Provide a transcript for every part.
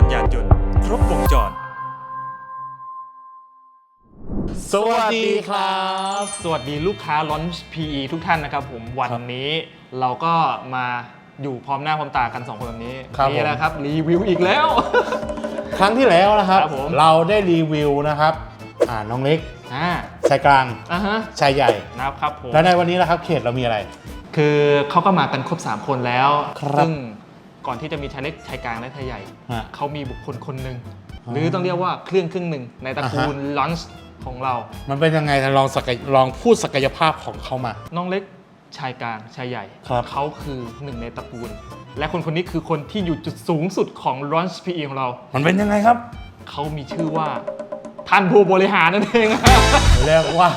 รณ์ยานยนต์ครบวงจร สวัสดีครับ สวัสดีลูกค้า Launch PE ทุกท่านนะครับผมวันนี้เราก็มาอยู่พร้อมหน้าพร้อมตากัน 2 คนแบบนี้ครับนี่แหละครับรีวิวอีกแล้ว ครั้งที่แล้วนะครับ ครับผม เราได้รีวิวนะครับอ่าน้องเล็กอ่าชายกลางอะฮะชายใหญ่ นะครับผม แล้วในวันนี้นะครับเขตเรามีอะไร คือเขาก็มากันครบ 3 คนแล้วครับ ซึ่ง ก่อนที่จะมีชายเล็กชายกลางและชายใหญ่ ฮะ เขามีบุคคลคนหนึ่งอ๋อหรือต้องเรียกว่าเครื่องครึ่งหนึ่งในตระกูล Launch ของเรา มันเป็นยังไงลองศักยลองพูดศักยภาพของเขามา น้องเล็กชายกลางชายใหญ่ครับ เขาคือหนึ่งในตระกูล และคนคนนี้คือคนที่อยู่จุดสูงสุดของ Launch PE ของเรา มันเป็นยังไงครับ เขามีชื่อว่าท่านผู้บริหารนั่นเองเรียกว่า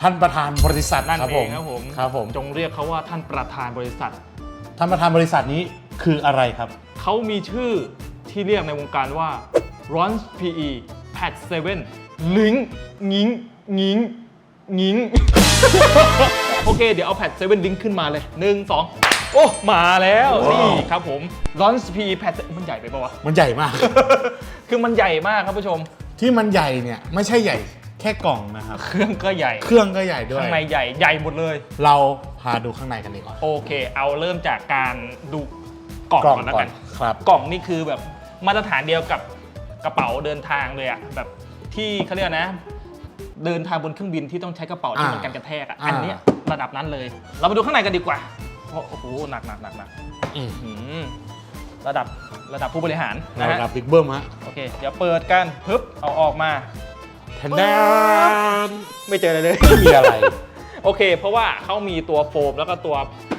ท่านประธานบริษัทนั่นครับเอผงมครับผมครับผมจงเรียกเขาว่าท่านประธานบริษัท ท่านประธานบริษัทนี้คืออะไรครับ เขามีชื่อที่เรียกในวงการว่า Launch PE Pat 7ลิงงิงงิงงิงโอเค เดี๋ยวเอา Pat 7ลิงขึ้นมาเลย 1 2 โอ้ มาแล้ว นี่ครับผม Launch PE Pat มันใหญ่ไปปะวะ มันใหญ่มาก คือมันใหญ่มากครับผู้ชม ที่มันใหญ่เนี่ย ไม่ใช่ใหญ่แค่กล่องนะครับ เครื่องก็ใหญ่เครื่องก็ใหญ่ด้วย ข้างในใหญ่ใหญ่หมดเลย เราพาดูข้างในกันดีกว่าโอเค เอาเริ่มจากการดูกล่องกล่องก่อนแล้วกันก่อนครับกล่องนี่คือแบบมาตรฐานเดียวกับกระเป๋าเดินทางเลยอะแบบที่เขาเรียกนะ เดินทางบนเครื่องบินที่ต้องใช้กระเป๋าที่อ่ามันกันกระแทกอะอ่าอันเนี้ยระดับนั้นเลย เรามาดูข้างในกันดีกว่าโอ้โหหนักหนักหนักหนักอืมหืมระดับระดับผู้บริหารนะฮะระดับบิ๊กเบิ้มฮะโอเค เดี๋ยวเปิดกันปึ๊บเอาออกมาแทนแดนไม่เจออะไรเลย ไม่มีอะไร โอเค เพราะว่าเขามีตัวโฟมแล้วก็ตัว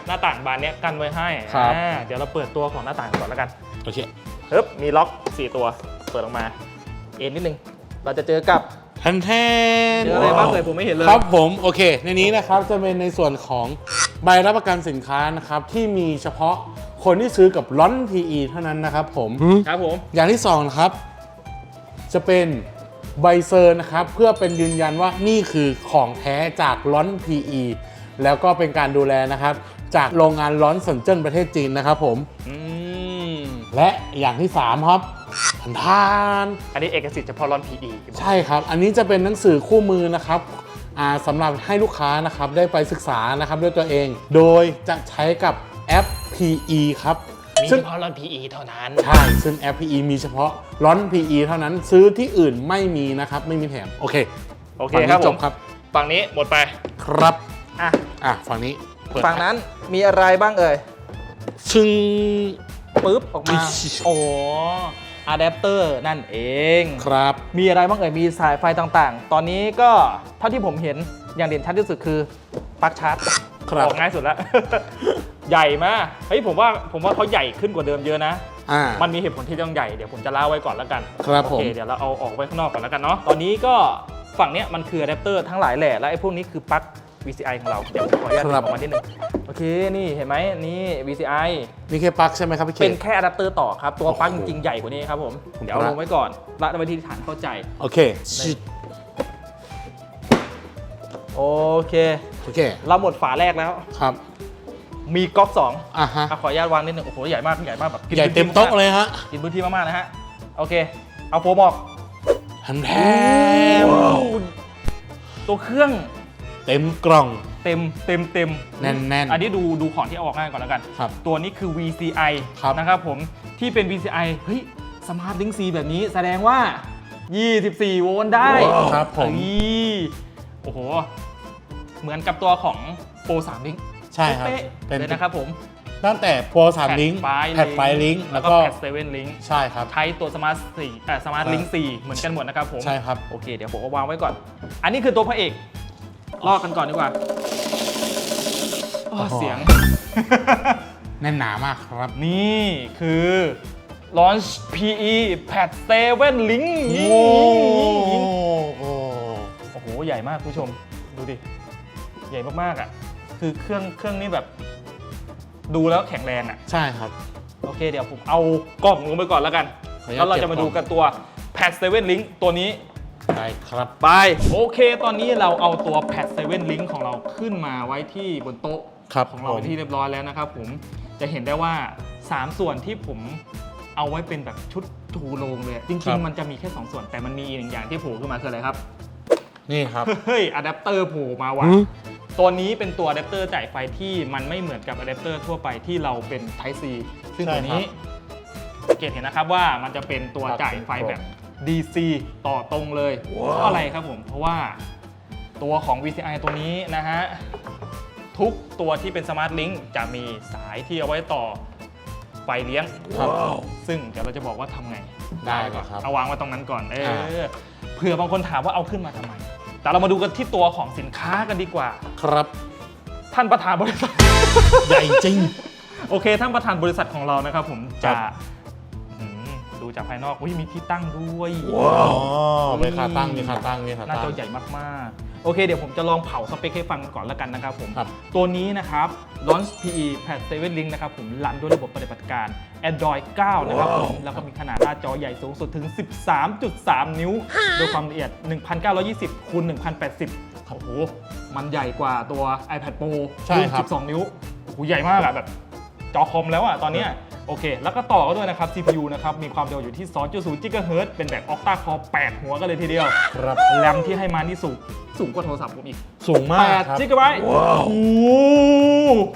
หน้าต่างบานเนี้ยกันไว้ให้ครับ อ่าเดี๋ยวเราเปิดตัวของหน้าต่างก่อนแล้วกันโอเคปึ๊บมีล็อก 4 ตัวเปิดออกมา เอ็นนิดนึง เราจะเจอกับ แทนแทนเจออะไรบ้างเลยผมไม่เห็นเลยครับผมโอเค ในนี้นะครับจะเป็นในส่วนของใบรับประกันสินค้านะครับที่มีเฉพาะคนที่ซื้อกับล้อน PE เท่านั้นนะครับผม ครับผม อย่างที่สองนะครับ จะเป็น ใบเซอร์นะครับเพื่อเป็นยืนยันว่านี่คือของแท้จากล้อน PE แล้วก็เป็นการดูแลนะครับ จากโรงงานล้อนเซินเจิ้นประเทศจีนนะครับผม อืมและอย่างที่ 3 ครับทันทานอันนี้เอกสิทธิ์เฉพาะร้อน PE ใช่ครับ อันนี้จะเป็นหนังสือคู่มือนะครับอ่าสำหรับให้ลูกค้านะครับได้ไปศึกษานะครับด้วยตัวเอง โดยจะใช้กับแอป PE ครับ มีซึ่งเฉพาะร้อน PE เท่านั้น ใช่ซึ่งแอป PE มีเฉพาะร้อน PE เท่านั้นซื้อที่อื่นไม่มีนะครับ ไม่มีแถม โอเคโอเคฝั่งครันี้บผจมบครับ ฝั่งนี้หมดไป ครับ อะอะ ฝั่งนี้เปิดฝั่งนั้นมีอะไรบ้างเอ่ยชึงปึ๊บออกมา อิ๊ย โอ้อะแดปเตอร์นั่นเอง ครับ มีอะไรบ้างเอ่ยมีสายไฟต่างๆ ตอนนี้ก็เท่าที่ผมเห็นอย่างเด่นชัดที่สุดคือปลั๊กชาร์จครับ ออกง่ายสุดแล้ว ใหญ่มากเฮ้ยผมว่าผมว่าเขาใหญ่ขึ้นกว่าเดิมเยอะนะ อ่า มันมีเหตุผลที่ต้องใหญ่ เดี๋ยวผมจะเล่าไว้ก่อนแล้วกันครับโอผมเคเดี๋ยวเราเอาออกไว้ข้างนอกก่อนแล้วกันเนาะ ตอนนี้ก็ฝั่งเนี้ยมันคืออะแดปเตอร์ทั้งหลายแหละและไอ้พวกนี้คือปลั๊ก VCI ของเรา เดี๋ยวผมขออนุญาตครับออกมาที่หนึ่งโอเค นี่เห็นไหมนี่ VCI นี่แค่ปลั๊กใช่ไหมครับพี่เค เป็นแค่อะแดปเตอร์ต่อครับ ตัวปลั๊กโอ้จโหริงๆใหญ่กว่านี้ครับผมผมเดี๋ยวเอาละลงไว้ก่อนละไว้ที่ฐานเข้าใจ โอเคชิดโอเค โอเค เราหมดฝาแรกแล้ว ครับ มีก๊อกสองอะฮะ อะขออนุญาตวางนิดหนึ่งโอ้โหใหญ่มากใหญ่มากแบบกินใหญ่พื้นเต็มที่โต๊ะากๆเลยฮะกินพื้นที่มากๆนะฮะโอเค เอาโฟมออกทันแทมตัวเครื่องเต็มกล่อง เต็มเต็มเต็มแน่นๆอันนี้ดูดูของที่เอาออกง่ายก่อนแล้วกัน ครับตัวนี้คือ VCI ครับ นะครับผมที่เป็น VCI เฮ้ยสมาร์ทลิงซีแบบนี้แสดงว่า 24 โวลต์ได้ครับผม เฮ้ยโอ้โห เหมือนกับตัวของโปร3ลิง ใช่ครับเป๊ะเป็นๆเลยนะครับผมตั้งแต่โปรสามลิงก์แพดไฟลิงก์แล้แล้ววก็ก็แพดเซเว่นลิงใช่ครับ ใช้ตัวสมาร์ทสี่เอ่อสมาร์ทลิงสี่เหมือนกันหมดนะครับผม ใช่ครับ โอเค เดี๋ยวผมก็วางไว้ก่อน อันนี้คือตัวพระเอก ลอกกันก่อนดีกว่าอ้อโอ้โหเสียง แน่นหนามากครับ นี่คือ Launch PE Pad 7 Link โอ้โห โอ้โห ใหญ่มากคุณผู้ชม ดูดิ ใหญ่มาก ๆ อะ คือเครื่องเครื่องนี้แบบ ดูแล้วแข็งแรงอะ ใช่ครับ โอเค เดี๋ยวผมเอากล่องลงไปก่อนแล้วกัน ขออนุญาตแล้วเราจะมาดูกันตัว Pad 7 Link ตัวนี้ ได้ครับ ไป โอเค ตอนนี้เราเอาตัว Pad 7 Link ของเราขึ้นมาไว้ที่บนโต๊ะครับของเราผมที่เรียบร้อยแล้วนะครับผม จะเห็นได้ว่า 3 ส่วนที่ผมเอาไว้เป็นแบบชุดทูโรงเลยจครัริงบๆมันจะมีแค่ 2 ส่วน แต่มันมีอีกหนึ่งอย่างที่โผล่ขึ้นมาคืออะไรครับ นี่ครับ เฮ้ยอะแดปเตอร์โผล่มาว่ะ ตัวนี้เป็นตัวอะแดปเตอร์จ่ายไฟที่มันไม่เหมือนกับอะแดปเตอร์ทั่วไปที่เราเป็น Type C ซึ่งใช่ตัวนี้เกตเห็นนะครับว่ามันจะเป็นตัวครับจ่ายไฟแบบ DC ต่อตรงเลยเพราะอะไรครับผม เพราะว่าตัวของ VCI ตัวนี้นะฮะ ทุกตัวที่เป็น Smart Link จะมีสายที่เอาไว้ต่อไฟเลี้ยงครับซึ่งเดี๋ยวเราจะบอกว่าทำไงได้เลยครับเอาวางไว้ตรงนั้นก่อนเอออ่าเผื่อบางคนถามว่าเอาขึ้นมาทำไม แต่เรามาดูกันที่ตัวของสินค้ากันดีกว่า ครับ ท่านประธานบริษัท ใหญ่จริง โอเค ท่านประธานบริษัทของเรานะครับผมครัจะบอืมดูจากภายนอกอุ้ยมีที่ตั้งด้วยอ๋อมีขาตั้งมีขาตั้งมีขาหน้าตั้จองใหญ่มากๆ โอเคเดี๋ยวผมจะลองเผาสเปคให้ฟังก่อนแล้วกันนะครับผม ครับ ตัวนี้นะครับ Launch PE Pad 7 Link นะครับผมรันด้วยระบบปฏิบัติการ Android 9 นะครับผม แล้วก็มีขนาดหน้าจอใหญ่สูงสุดถึง 13.3 นิ้ว โดยความละเอียด 1920คูณ1080 โอ้โห มันใหญ่กว่าตัว iPad Pro ใช่ครับ12 นิ้ว โอ้โห ใหญ่มากอะแบบจอคอมแล้วอะตอนเนี้ย โอเค แล้วก็ต่อก็ด้วยนะครับ CPU นะครับ มีความเร็วอยู่ที่ 2.0 GHz เป็นแบบ Octa Core 8 หัวกันเลยทีเดียว ครับแรมที่ให้มานี่สูง สูงกว่าโทรศัพท์ผมอีกสูงมากครับ8 GB โอ้โห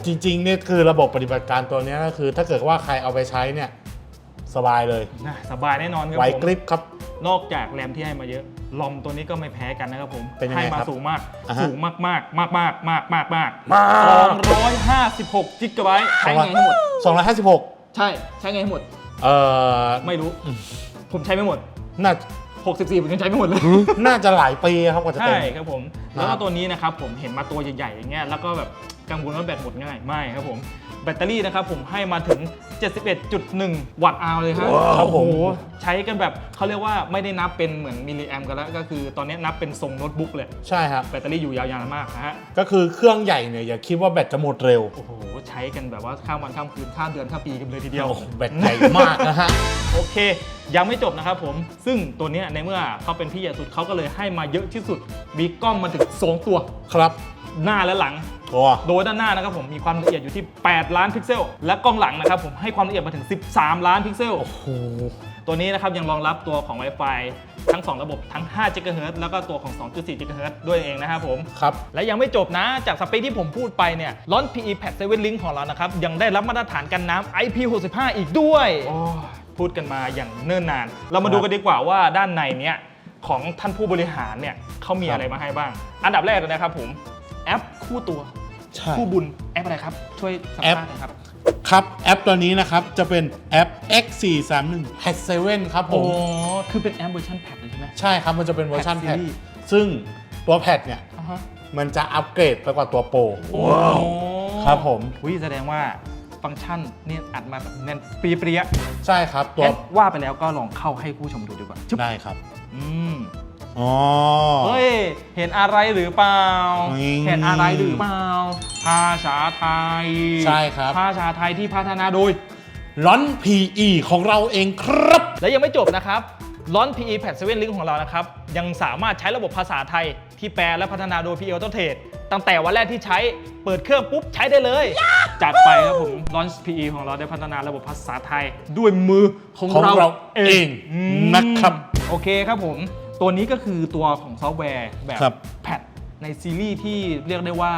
จริงๆเนี่ยคือระบบปฏิบัติการตัวเนี้ยก็คือ ถ้าเกิดว่าใครเอาไปใช้เนี่ย สบายเลยน่ะสบายแน่นอนครับไหวผมกริปครับ นอกจากแรมที่ให้มาเยอะ ลอมตัวนี้ก็ไม่แพ้กันนะครับผม เป็นยังไงให้มาครับสูงมาก อ่าฮะ สูงมากมากมากมากมากมากมากมาก256 GB ใช้ไงให้หมด 256 ใช่ใช้ไงให้หมด เอ่อไม่รู้ ผมใช้ไม่หมด น่า64 ผมยังใช้ไม่หมดเลย น่าจะหลายปีครับกว่าจะเต็ใช่ม ครับผมครับแล้วก็ตัวนี้นะครับผมเห็นมาตัวใหญ่ๆอย่างเงี้ยแล้วก็แบบกังวลว่าแบตหมดง่ายไม่ครับผม แบตเตอรี่นะครับผมให้มาถึง 71.1 วัตต์อาวเลยครับครับผมโอ้โหใช้กันแบบเขาเรียกว่าไม่ได้นับเป็นเหมือนมิลลิแอมกันแล้ว ก็คือตอนนี้นับเป็นทรงโน้ตบุ๊กเลย ใช่ครับ แบตเตอรี่อยู่ยาวนานมากนะฮะ ก็คือเครื่องใหญ่เนี่ยอย่าคิดว่าแบตจะหมดเร็ว โอ้โห ใช้กันแบบว่าข้ามวันข้ามคืนข้ามเดือนข้ามปีกันเลยทีเดียวโอ้โหแบตใหญ่มากนะฮะ โอเค ยังไม่จบนะครับผม ซึ่งตัวเนี้ยในเมื่อเขาเป็นพี่ใหญ่สุดเขาก็เลยให้มาเยอะที่สุด มีกล้องมาถึง2ตัว ครับ หน้าและหลัง โอ้โดยด้านหน้านะครับผมมีความละเอียดอยู่ที่ 8 ล้านพิกเซล และกล้องหลังนะครับผมให้ความละเอียดมาถึง 13 ล้านพิกเซล โอ้โห ตัวนี้นะครับยังรองรับตัวของ Wi-Fi ทั้ง 2 ระบบทั้ง5 GHz แล้วก็ตัวของ 2.4 GHz ด้วยเองนะครับผม ครับ และยังไม่จบนะ จากสเปคที่ผมพูดไปเนี่ยร้อน PE Pad 7 Link ของเรานะครับ ยังได้รับมาตรฐานกันน้ำ IP65 อีกด้วยพูดกันมาอย่างเนิ่นนาน เรามาดูกันดีกว่าว่าด้านในเนี้ยของท่านผู้บริหารเนี่ยเขามีครับอะไรมาให้บ้าง อันดับแรกเลยนะครับผมแอปคู่ตัว ใช่คู่บุญแอปอะไรครับ ช่วยสัมแอป ภาษณ์หน่อยครับ ครับแอปตัวนี้นะครับ จะเป็นแอป X431 Pad 7ครับผโอ้ม คือเป็นแอปเวอร์ชันแพดเลยใช่ไหม ใช่ครับ มันจะเป็นเวอร์ชัน Pad แพด Series ซึ่งตัวแพดเนี่ย อ่าฮะมันจะอัปเกรดไปกว่าตัวโปร ว้าวครับผม วิแสดงว่าฟังก์ชันเนี่ยอัดมาแบบแน่นเปรี้ยใช่ครับ ๆตัวงั้นว่าไปแล้วก็ลองเข้าให้ผู้ชมดูดีกว่าชึบได้ครับ อืม อ๋อ เฮ้ย เห็นอะไรหรือเปล่านี่เห็นอะไรหรือเปล่า ภาษาไทยใช่ครับ ภาษาไทยที่พัฒนาโดย ร้อน PE ของเราเองครับ และยังไม่จบนะครับร้อน PE Pad 7 Link ของเรานะครับ ยังสามารถใช้ระบบภาษาไทย ที่แปลและพัฒนาโดย PE Auto Trade ตั้งแต่วันแรกที่ใช้เปิดเครื่องปุ๊บใช้ได้เลย จัดไปครับผม Launch PE ของเราได้พัฒนาระบบภาษาไทย ด้วยมือของของเราเราเองมนะครับ โอเคครับผม ตัวนี้ก็คือตัวของซอฟต์แวร์แบบครับแพดในซีรีส์ที่เรียกได้ว่า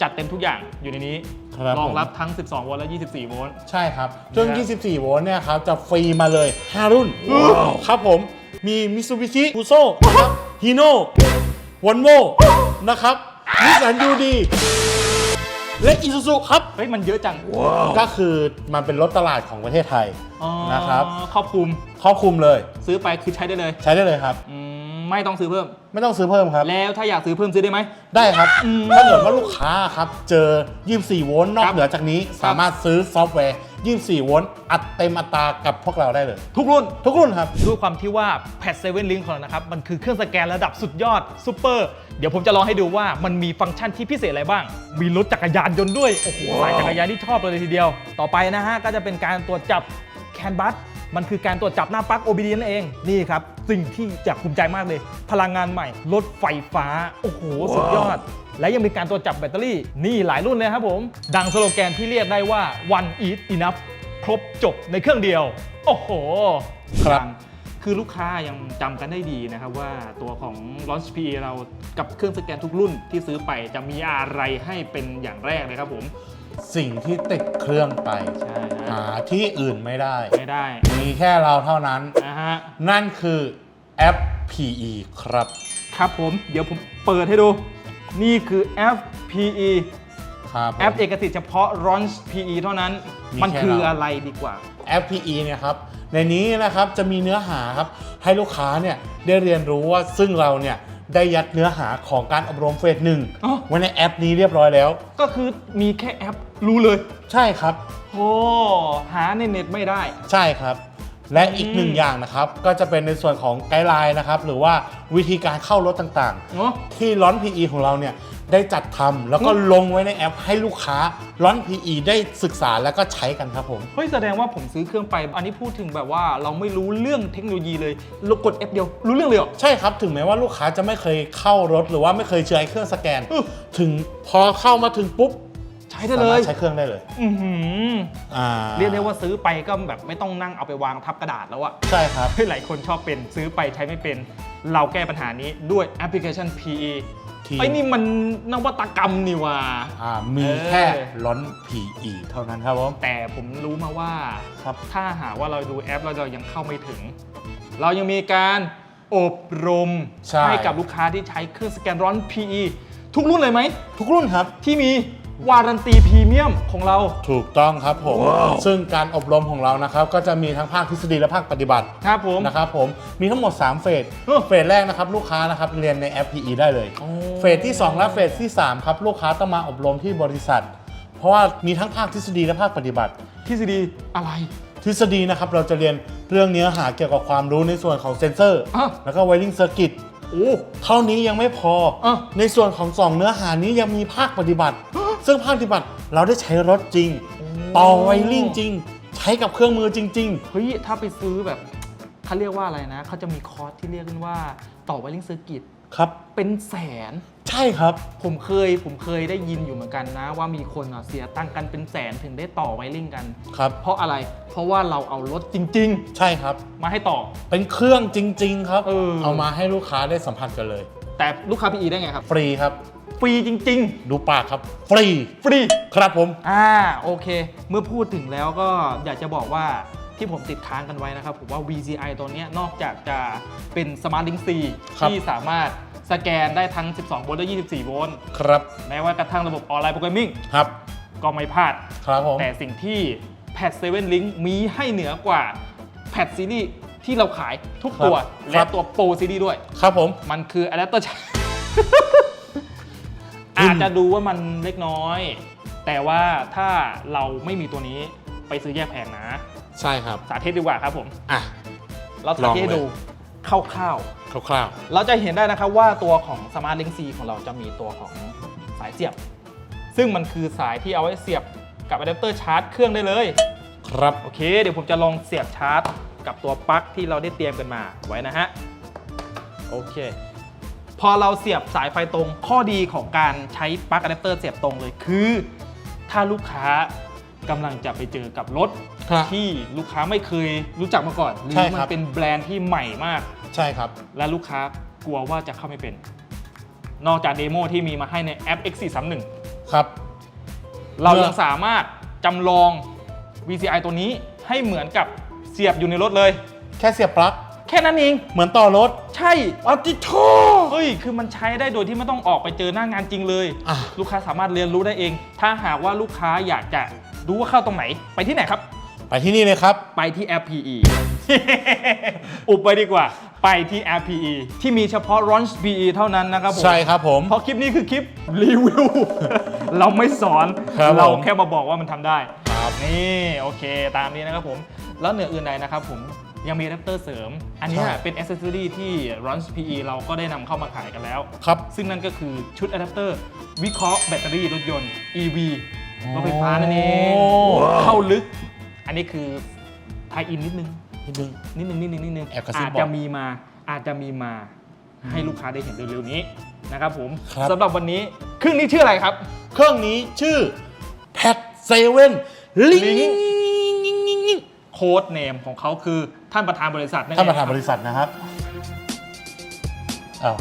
จัดเต็มทุกอย่างอยู่ในนี้ครับรองรับผม ทั้ง 12 โวลต์และ 24 โวลต์ ใช่ครับเครื่องนะฮะ24 โวลต์เนี่ยครับ จะฟรีมาเลย 5 รุ่น ครับผม มี Mitsubishi Fuso นะครับ Hino Volvo นะครับ Nissan UD และ Isuzu ครับเฮ้ยมันเยอะจังก็คือมันเป็นรถตลาดของประเทศไทยอ๋อนะครับครอบคลุมครอบคลุมเลย ซื้อไปคือใช้ได้เลย ใช้ได้เลยครับอืมไม่ต้องซื้อเพิ่ม ไม่ต้องซื้อเพิ่มครับ แล้วถ้าอยากซื้อเพิ่มซื้อได้ไหม ได้ครับอืมถ้าเกิดว่าลูกค้าครับ เจอ 24 โวลต์นอครักบเหนือจากนี้ สามารถซื้อซอฟต์แวร์ 24 โวลต์อัดเต็มอัตรากับพวกเราได้เลย ทุกรุ่น ทุกรุ่นครับ ด้วยความที่ว่า Pad 7 Link ของเรานะครับ มันคือเครื่องสแกนระดับสุดยอดซูเปอร์เดี๋ยวผมจะลองให้ดูว่ามันมีฟังก์ชันที่พิเศษอะไรบ้าง มีรถจักรยานยนต์ด้วย โอ้โหสายจักรยานที่ชอบเลยทีเดียว ต่อไปนะฮะก็จะเป็นการตรวจจับแคนบัส มันคือการตรวจจับหน้าปลั๊ก OBD นั่นเองนี่ครับสิ่งที่จะภูมิใจมากเลย พลังงานใหม่รถไฟฟ้า โอ้โห สุดยอด และยังมีการตรวจจับแบตเตอรี่ นี่หลายรุ่นเลยครับผม ดังสโลแกนที่เรียกได้ว่า one is enough ครบจบในเครื่องเดียว โอ้โหครับยังคือลูกค้ายังจำกันได้ดีนะครับว่าตัวของ Launch PE เรากับเครื่องสแกนทุกรุ่นที่ซื้อไปจะมีอะไรให้เป็นอย่างแรกเลยครับผม สิ่งที่ติดเครื่องไป ใช่ฮะหาที่อื่นไม่ได้ ไม่ได้มีแค่เราเท่านั้น นะฮะ นั่นคือแอป PE ครับ ครับผม เดี๋ยวผมเปิดให้ดู นี่คือแอป PE ครับผม แอปเอกสิทธิ์เฉพาะ Launch PE เท่านั้น มีมันแค่คือเรา อะไรดีกว่า แอป PE เนี่ยครับ ในนี้นะครับจะมีเนื้อหาครับ ให้ลูกค้าเนี่ยได้เรียนรู้ว่าซึ่งเราเนี่ย ได้ยัดเนื้อหาของการอบรมเฟสหนึ่งอ๋อ ไว้ในแอปนี้เรียบร้อยแล้ว ก็คือมีแค่แอปรู้เลย ใช่ครับ โอ้หาในเน็ตไม่ได้ ใช่ครับ และอีกอืมหนึ่งอย่างนะครับ ก็จะเป็นในส่วนของไกด์ไลน์นะครับ หรือว่าวิธีการเข้ารถต่างเนาะๆ ที่ร้อน PE ของเราเนี่ย ได้จัดทำแล้วก็อืมลงไว้ในแอปให้ลูกค้าร้อน PE ได้ศึกษาแล้วก็ใช้กันครับผม เฮ้ยแสดงว่าผมซื้อเครื่องไป อันนี้พูดถึงแบบว่าเราไม่รู้เรื่องเทคโนโลยีเลยเรากดแอปเดียวรู้เรื่องเลยเหรอ ใช่ครับ ถึงแม้ว่าลูกค้าจะไม่เคยเข้ารถหรือว่าไม่เคยใช้เครื่องสแกน อืมถึงพอเข้ามาถึงปุ๊บใช้ได้เลยสามารถใช้เครื่องได้เลยอือหืออ่าเรียกได้ว่าซื้อไปก็แบบไม่ต้องนั่งเอาไปวางทับกระดาษแล้วอะ ใช่ครับ เฮ้ยหลายคนชอบเป็นซื้อไปใช้ไม่เป็น เราแก้ปัญหานี้ด้วยแอปพลิเคชัน PE ที่ไอ้ยนี่มันนวัตกรรมนี่ว่าอ่ามีเออแค่ร้อน PE เท่านั้นครับผม แต่ผมรู้มาว่าครับ ถ้าหากว่าเราดูแอปแล้วเรายังเข้าไม่ถึง เรายังมีการอบรมใช่กับลูกค้าที่ใช้เครื่องสแกนร้อน PE ทุกรุ่นเลยไหม ทุกรุ่นครับ ที่มี วารันตีพรีเมียมของเรา ถูกต้องครับผม ซึ่งการอบรมของเรานะครับ ก็จะมีทั้งภาคทฤษฎีและภาคปฏิบัติครับผม นะครับผมมีทั้งหมด 3 เฟสเออเฟสแรกนะครับ ลูกค้านะครับเรียนในแอป PE ได้เลยโอ้เฟสที่ 2 และเฟสที่ 3 ครับ ลูกค้าต้องมาอบรมที่บริษัท เพราะว่ามีทั้งภาคทฤษฎีและภาคปฏิบัติ ทฤษฎีอะไร ทฤษฎีนะครับเราจะเรียนเรื่องเนื้อหาเกี่ยวกับความรู้ในส่วนของเซนเซอร์ อะ แล้วก็ไวริงเซอร์กิตโอ้เท่านี้ยังไม่พออะในส่วนของสองเนื้อหานี้ยังมีภาคปฏิบัติ ซึ่งภาคปฏิบัติเราได้ใช้รถจริง ต่อไวริงจริง ใช้กับเครื่องมือจริง เฮ้ยถ้าไปซื้อแบบเขาเรียกว่าอะไรนะเขาจะมีคอร์สที่เรียกกันว่าต่อไวริงเซอร์กิตๆ ครับ เป็นแสน ใช่ครับ ผมเคยผมเคยได้ยินอยู่เหมือนกันนะ ว่ามีคนอะเสียตังค์กันเป็นแสนถึงได้ต่อไวริงกัน ครับ เพราะอะไรเพราะว่าเราเอารถจริง ใช่ครับ ๆ มาให้ต่อ เป็นเครื่องจริง ๆ ครับ เออ เอามาให้ลูกค้าได้สัมผัสกันเลย แต่ลูกค้า PE ได้ไงครับ ฟรีครับ ฟรีจริง ดูปากครับ ฟรี ๆ ฟรี ครับผม อ่าโอเค เมื่อพูดถึงแล้วก็อยากจะบอกว่าที่ผมติดค้างกันไว้นะครับ ผมว่า VCI ตัวเนี้ยนอกจากจะเป็น Smart Link C ครับ ที่สามารถสแกนได้ทั้ง 12 โวลต์และ 24 โวลต์ครับแม้ว่ากระทั่งระบบออนไลน์โปรแกรมมิ่งครับก็ไม่พลาด ครับผม แต่สิ่งที่ Pad 7 Link มีให้เหนือกว่า Pad Series ที่เราขายทุกตัวและตัว Pro Series ด้วย ครับผม มันคือ Adapter อาจ จะดูว่ามันเล็กน้อย แต่ว่าถ้าเราไม่มีตัวนี้ไปซื้อแยกแผงนะ ใช่ครับ สาธิตดีกว่าครับผม อะ เราสาธิตให้ลองเลยดูคร่าวคร่าวๆ เราจะเห็นได้นะครับว่าตัวของ Smart Link C ของเราจะมีตัวของสายเสียบ ซึ่งมันคือสายที่เอาไว้เสียบกับอะแดปเตอร์ชาร์จเครื่องได้เลยๆครับ โอเค เดี๋ยวผมจะลองเสียบชาร์จ กับตัวปลั๊กที่เราได้เตรียมกันมาไว้นะฮะ โอเค พอเราเสียบสายไฟตรง ข้อดีของการใช้ปลั๊กอะแดปเตอร์เสียบตรงเลยคือ ถ้าลูกค้ากำลังจะไปเจอกับรถครับที่ลูกค้าไม่เคยรู้จักมาก่อนหรืใช่มัครับเป็นแบรนด์ที่ใหม่มาก ใช่ครับ และลูกค้ากลัวว่าจะเข้าไม่เป็น นอกจากเดโมที่มีมาให้ในแอป X431 ครับ เราเมื่อยังสามารถจำลอง VCI ตัวนี้ให้เหมือนกับเสียบอยู่ในรถเลย แค่เสียบปลั๊ก แค่นั้นเอง เหมือนต่อรถ ใช่อัติโทเฮ้ย คือมันใช้ได้โดยที่ไม่ต้องออกไปเจอหน้างานจริงเลย อะ ลูกค้าสามารถเรียนรู้ได้เอง ถ้าหากว่าลูกค้าอยากจะรู้ว่าเข้าตรงไหน ไปที่ไหนครับ ไปที่นี่เลยครับ ไปที่แอป PE อุบไปดีกว่า ไปที่แอป PE ที่มีเฉพาะ Launch PE เท่านั้นนะครับผม ใช่ครับผม เพราะคลิปนี้คือคลิปรีวิว เราไม่สอน ครับเราผมแค่มาบอกว่ามันทำได้ ครับ นี่ โอเค ตามนี้นะครับผม แล้วเหนืออื่นใดนะครับผม ยังมีอะแดปเตอร์เสริม อันเนี้ยใช่ เป็นอ c เซ s ซอรีที่ Launch PE เราก็ได้นำเข้ามาขายกันแล้ว ครับ ซึ่งนั่นก็คือชุดอะแดปเตอร์วิเคราะห์แบตเตอรี่รถยนต์ EV รถไฟฟ้านั่นเองเข้าลึก อันนี้คือไทยอินนิดนึง นิดนึง นิดนึงนิดนึงนิดนึงแอบกระซิบอาจบอกจะมีมาอาจจะมีมาให้ลูกค้าได้เห็นเร็วๆนี้นะครับผมครับ สำหรับวันนี้เครื่องนี้ชื่ออะไรครับ เครื่องนี้ชื่อแพดเซเว่นลิง Link ค้ดเนมของเขาคือ ท่านประธานบริษัทนั่นเองท่านประธานบริษัทนะครับอ้าว